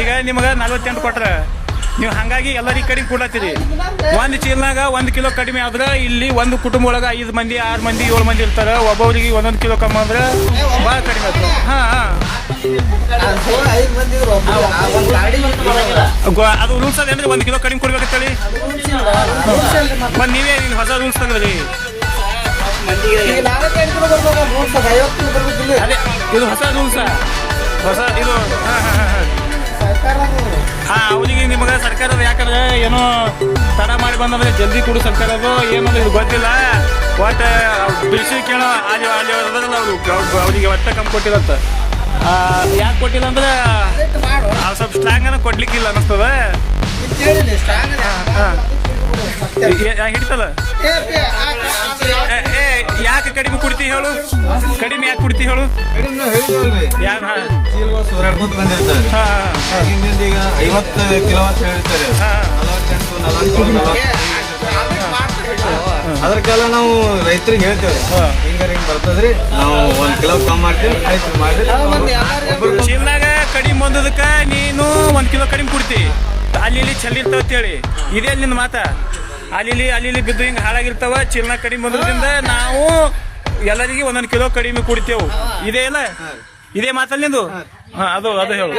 ಈಗ ನಿಮಗೆ ನಲ್ವತ್ತೆಂಟು ಕೊಟ್ರ. ನೀವು ಹಂಗಾಗಿ ಎಲ್ಲರಿಗೆ ಕಡಿಮೆ ಕೊಡತ್ತೀರಿ. ಒಂದು ಚೀಲ್ನಾಗ ಒಂದು ಕಿಲೋ ಕಡಿಮೆ ಆದ್ರೆ ಇಲ್ಲಿ ಒಂದು ಕುಟುಂಬ ಒಳಗ ಐದು ಮಂದಿ, ಆರು ಮಂದಿ, ಏಳು ಮಂದಿ ಇರ್ತಾರ. ಒಬ್ಬೊಬ್ರಿಗೆ ಒಂದೊಂದು ಕಿಲೋ ಕಮ್ಮಿ ಅಂದ್ರೆ ಭಾಳ ಕಡಿಮೆ ಆಯ್ತು. ಹಾಂ, ಹಾ. ಅದು ರೂಲ್ಸ್ ಅದೇನ್ರಿ ಒಂದು ಕಿಲೋ ಕಡಿಮೆ ಕೊಡ್ಬೇಕಂತೇಳಿ? ಮತ್ತೆ ನೀವೇ ಹೊಸ ರೂಲ್ಸ್ ತಂದ್ರಿ. ಅದೇ, ಇದು ಹೊಸ ರೂಲ್ಸ್. ಹೊಸ, ಇದು, ಹಾಂ ಹಾಂ ಹಾಂ, ಹಾ. ಸರ್ಕಾರದ ಯಾಕಂದ್ರೆ ಏನೋ ತಡ ಮಾಡಿ ಬಂದಂದ್ರೆ ಜಲ್ದಿ ಕೊಡು ಸರ್ಕಾರದು ಏನಂದ್ರೆ ಇದು ಗೊತ್ತಿಲ್ಲ. ಒಟ್ಟ ಬಿಸಿ ಕೇಳೋ ಅಲ್ಲಿ ಅಲ್ಲಿ ಅವ್ರಿಗೆ ಅವರು. ಅವರಿಗೆ ಒಟ್ಟ ಕಮ್ಮಿ ಕೊಟ್ಟಿಲ್ಲಂತ ಯಾಕೆ ಕೊಟ್ಟಿಲ್ಲ ಅಂದ್ರೆ ಸ್ವಲ್ಪ ಸ್ಟ್ರಾಂಗ್ ಅನ್ನ ಕೊಡ್ಲಿಕ್ಕಿಲ್ಲ. ಹಾ. ಹಿಡಿತಲ್ಲ? ಕಡಿಮೆ ಕುಡ್ತಿ ಹೇಳು? ಕಡಿಮೆ ಯಾಕೆ ಕುಡ್ತಿ ಹೇಳು? ಯಾರು ಈಗ ಐವತ್ತು ಕಿಲೋ ಹೇಳ್ತಾರೆ. ನಲವತ್ತೆಂಟು ನಲವತ್ತು ಮಾಡ್ತಾರೆ. ಅದಕ್ಕೆಲ್ಲ ನಾವು ರೈತರಿಗೆ ಹೇಳ್ತೇವೆ. ಹಾ. ಹಿಂಗ ಬರ್ತದ್ರಿ ನಾವು ಒಂದ್ ಕಿಲೋ ಕಮ್ ಮಾಡ್ತೀವಿ ಆಯ್ತು ಮಾಡ್ತೀವಿ. ಚೀಲ್ನಾಗ ಕಡಿಮೆ ಬಂದದಕ್ಕ ನೀನು ಒಂದ್ ಕಿಲೋ ಕಡಿಮೆ ಕೊಡ್ತಿ. ಅಲ್ಲಿ ಇಲ್ಲಿ ಅಂತ ಅಂತೇಳಿ. ಇದೇ ನಿನ್ನ ಮಾತ? ಅಲ್ಲಿ ಅಲ್ಲಿ ಬಿದ್ದು ಹಿಂಗೆ ಹಾಳಾಗಿರ್ತಾವ ಚೀಲ ಕಡಿಮೆ ಬಂದ್ರಿಂದ ನಾವು ಎಲ್ಲರಿಗೆ ಒಂದೊಂದು ಕಿಲೋ ಕಡಿಮೆ ಕುಡಿತೇವು. ಇದೇ ಇಲ್ಲ ಇದೇ ಮಾತಲ್ಲಿ ನಿಂದು? ಹಾ ಅದು ಅದು ಹೇಳು.